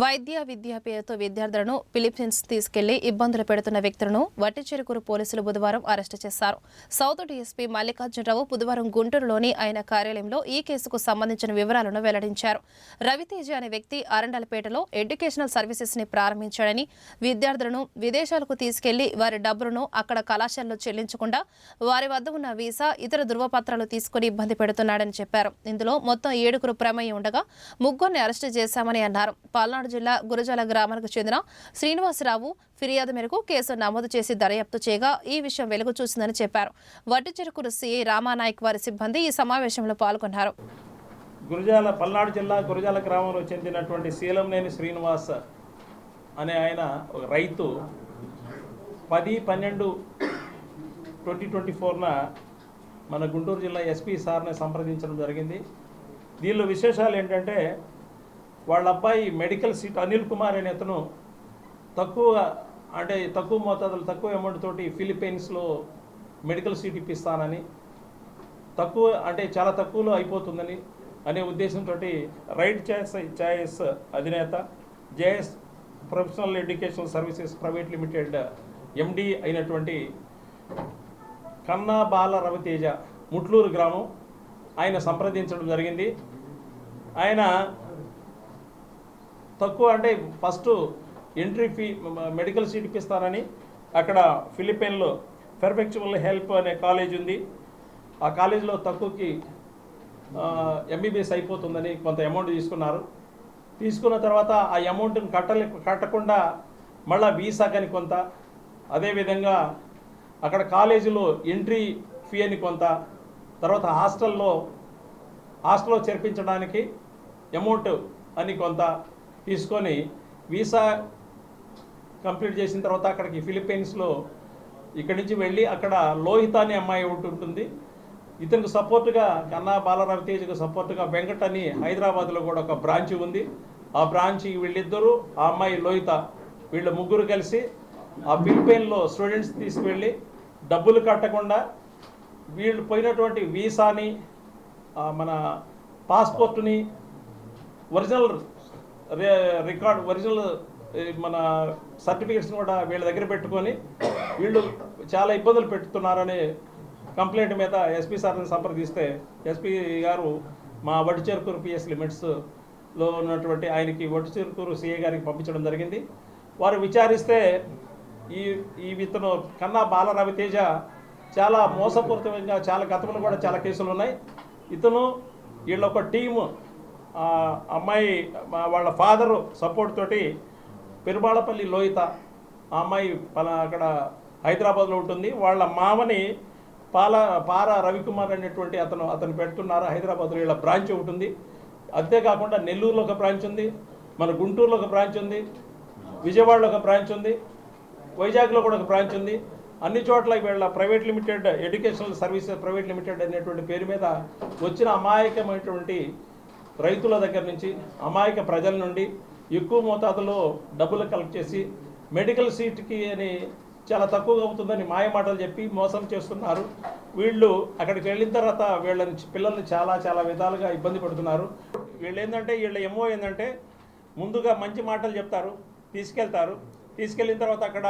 వైద్య విద్యా పేరుతో విద్యార్థులను ఫిలిప్పీన్స్ తీసుకెళ్ళి ఇబ్బందులు పెడుతున్న వ్యక్తులను వట్టిచెరుకూరు పోలీసులు బుధవారం అరెస్టు చేశారు. సౌత్ డీఎస్పీ మల్లికార్జునరావు బుధవారం గుంటూరులోని ఆయన కార్యాలయంలో ఈ కేసుకు సంబంధించిన వివరాలను వెల్లడించారు. రవితేజ అనే వ్యక్తి అరండలపేటలో ఎడ్యుకేషనల్ సర్వీసెస్ని ప్రారంభించాడని విద్యార్థులను విదేశాలకు తీసుకెళ్ళి వారి డబ్బులను అక్కడ కళాశాలలో చెల్లించకుండా వారి వద్ద ఉన్న వీసా ఇతర ధృవపత్రాలు తీసుకుని ఇబ్బంది పెడుతున్నాడని చెప్పారు. ఇందులో మొత్తం ఏడుగురు ప్రమేయం ఉండగా ముగ్గురిని అరెస్టు చేశామని అన్నారు. పల్నాడు జిల్లా గురజాల గ్రామానికి చెందిన శ్రీనివాసరావు ఫిర్యాదు మేరకు కేసు నమోదు చేసి దర్యాప్తు చేయగా ఈ విషయం వెలుగు చూసిందని చెప్పారు. వట్టిచెరుకూరు సీఐ రామానాయక్ వారి సిబ్బంది ఈ సమావేశంలో పాల్గొన్నారు. గురజాల పల్నాడు జిల్లా గురజాల గ్రామంలో చెందినటువంటి శీలంనేని శ్రీనివాస్ అనే ఆయన ఒక రైతు పది పన్నెండు ట్వంటీ ట్వంటీ ఫోర్న మన గుంటూరు జిల్లా ఎస్పీ సార్ని సంప్రదించడం జరిగింది. దీనిలో విశేషాలు ఏంటంటే వాళ్ళ అబ్బాయి మెడికల్ సీట్ అనిల్ కుమార్ అనే అతను తక్కువ అంటే తక్కువ మోతాదులు తక్కువ అమౌంట్ తోటి ఫిలిప్పీన్స్లో మెడికల్ సీట్ ఇప్పిస్తానని తక్కువ అంటే చాలా తక్కువలో అయిపోతుందని అనే ఉద్దేశంతో రైట్ చాయిస్ చాయిస్ అధినేత JS professional educational services private limited MD అయినటువంటి కన్నా బాల రవితేజ ముట్లూరు గ్రామం ఆయన సంప్రదించడం జరిగింది. ఆయన తక్కువ అంటే first entry fee medical seat ఇప్పిస్తానని అక్కడ ఫిలిప్పైన్లో పెర్ఫెక్చువల్ హెల్ప్ అనే కాలేజ్ ఉంది. ఆ కాలేజీలో తక్కువకి ఎంబీబీఎస్ అయిపోతుందని కొంత అమౌంట్ తీసుకున్నారు. తీసుకున్న తర్వాత ఆ అమౌంట్ని కట్టలే కట్టకుండా మళ్ళీ వీసా కానీ కొంత అదేవిధంగా అక్కడ కాలేజీలో ఎంట్రీ ఫీ అని కొంత తర్వాత హాస్టల్లో హాస్టల్లో చేర్పించడానికి అమౌంట్ అని కొంత తీసుకొని వీసా కంప్లీట్ చేసిన తర్వాత అక్కడికి ఫిలిప్పీన్స్లో ఇక్కడి నుంచి వెళ్ళి అక్కడ లోహిత అనే అమ్మాయి ఒకటి ఉంటుంది. ఇతనికి సపోర్ట్గా కన్నా బాలరవితేజ్కి సపోర్ట్గా వెంకట్ అని హైదరాబాద్లో కూడా ఒక బ్రాంచ్ ఉంది. ఆ బ్రాంచ్కి వీళ్ళిద్దరూ ఆ అమ్మాయి లోహిత వీళ్ళ ముగ్గురు కలిసి ఆ ఫిలిప్పైన్లో స్టూడెంట్స్ తీసుకువెళ్ళి డబ్బులు కట్టకుండా వీళ్ళు పోయినటువంటి వీసాని మన పాస్పోర్ట్ని ఒరిజినల్ రికార్డ్ ఒరిజినల్ మన సర్టిఫికేట్స్ని కూడా వీళ్ళ దగ్గర పెట్టుకొని వీళ్ళు చాలా ఇబ్బందులు పెడుతున్నారని కంప్లైంట్ మీద ఎస్పీ సార్ని సంప్రదిస్తే ఎస్పీ గారు మా వడ్డిచేరుకూరు పిఎస్ లిమిట్స్లో ఉన్నటువంటి ఆయనకి వడ్డిచేరుకూరు సిఏ గారికి పంపించడం జరిగింది. వారు విచారిస్తే ఈ ఈ ఇతను కన్నా బాల రవితేజ చాలా మోసపూరితంగా చాలా గతంలో కూడా చాలా కేసులు ఉన్నాయి. ఇతను వీళ్ళొక టీము అమ్మాయి వాళ్ళ ఫాదరు సపోర్ట్ తోటి పెరుమాళపల్లి లోహిత ఆ అమ్మాయి పలా అక్కడ హైదరాబాద్లో ఉంటుంది. వాళ్ళ మామని పాల పార రవికుమార్ అనేటువంటి అతను అతను పెడుతున్నారు. హైదరాబాద్లో వీళ్ళ బ్రాంచ్ ఉంటుంది అంతేకాకుండా నెల్లూరులో ఒక బ్రాంచ్ ఉంది. మన గుంటూరులో ఒక బ్రాంచ్ ఉంది. విజయవాడలో ఒక బ్రాంచ్ ఉంది. వైజాగ్లో కూడా ఒక బ్రాంచ్ ఉంది. అన్ని చోట్ల వీళ్ళ private limited educational services private limited అనేటువంటి పేరు మీద వచ్చిన అమాయకమైనటువంటి రైతుల దగ్గర నుంచి అమాయక ప్రజల నుండి ఎక్కువ మోతాదులో డబ్బులు కలెక్ట్ చేసి మెడికల్ సీట్కి అని చాలా తక్కువగా అవుతుందని మాయ మాటలు చెప్పి మోసం చేస్తున్నారు. వీళ్ళు అక్కడికి వెళ్ళిన తర్వాత వీళ్ళని పిల్లల్ని చాలా చాలా విధాలుగా ఇబ్బంది పడుతున్నారు. వీళ్ళు ఏంటంటే వీళ్ళ ఎమో ఏంటంటే ముందుగా మంచి మాటలు చెప్తారు తీసుకెళ్తారు. తీసుకెళ్ళిన తర్వాత అక్కడ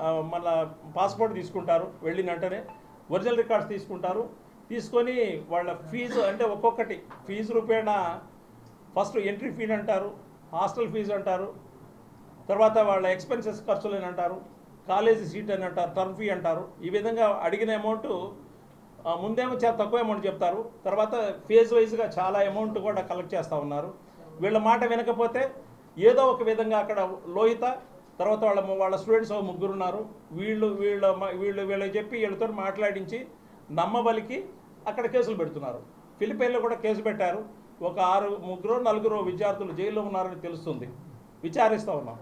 ఆ, మళ్ళా పాస్పోర్ట్ తీసుకుంటారు. వెళ్ళిన వెంటనే ఒరిజినల్ రికార్డ్స్ తీసుకుంటారు. తీసుకొని వాళ్ళ ఫీజు అంటే ఒక్కొక్కటి. ఫీజు రూపేణా ఫస్ట్ ఎంట్రీ ఫీని అంటారు హాస్టల్ ఫీజు అంటారు తర్వాత వాళ్ళ ఎక్స్పెన్సెస్ ఖర్చులు అని అంటారు కాలేజీ సీట్ అని అంటారు టర్మ్ ఫీ అంటారు. ఈ విధంగా అడిగిన అమౌంట్ ముందేమో చాలా తక్కువ అమౌంట్ చెప్తారు. తర్వాత ఫేజ్ వైజ్గా చాలా అమౌంట్ కూడా కలెక్ట్ చేస్తూ ఉన్నారు. వీళ్ళ మాట వినకపోతే ఏదో ఒక విధంగా అక్కడ లోహిత తర్వాత వాళ్ళ వాళ్ళ స్టూడెంట్స్ ముగ్గురు ఉన్నారు. వీళ్ళు వీళ్ళ వీళ్ళు వీళ్ళకి చెప్పి వీళ్ళతో మాట్లాడించి నమ్మబలికి అక్కడ కేసులు పెడుతున్నారు. ఫిలిపైన్లో కూడా కేసు పెట్టారు. ఒక ఆరు ముగ్గురు నలుగురు విద్యార్థులు జైల్లో ఉన్నారని తెలుస్తుంది. విచారిస్తూ ఉన్నాం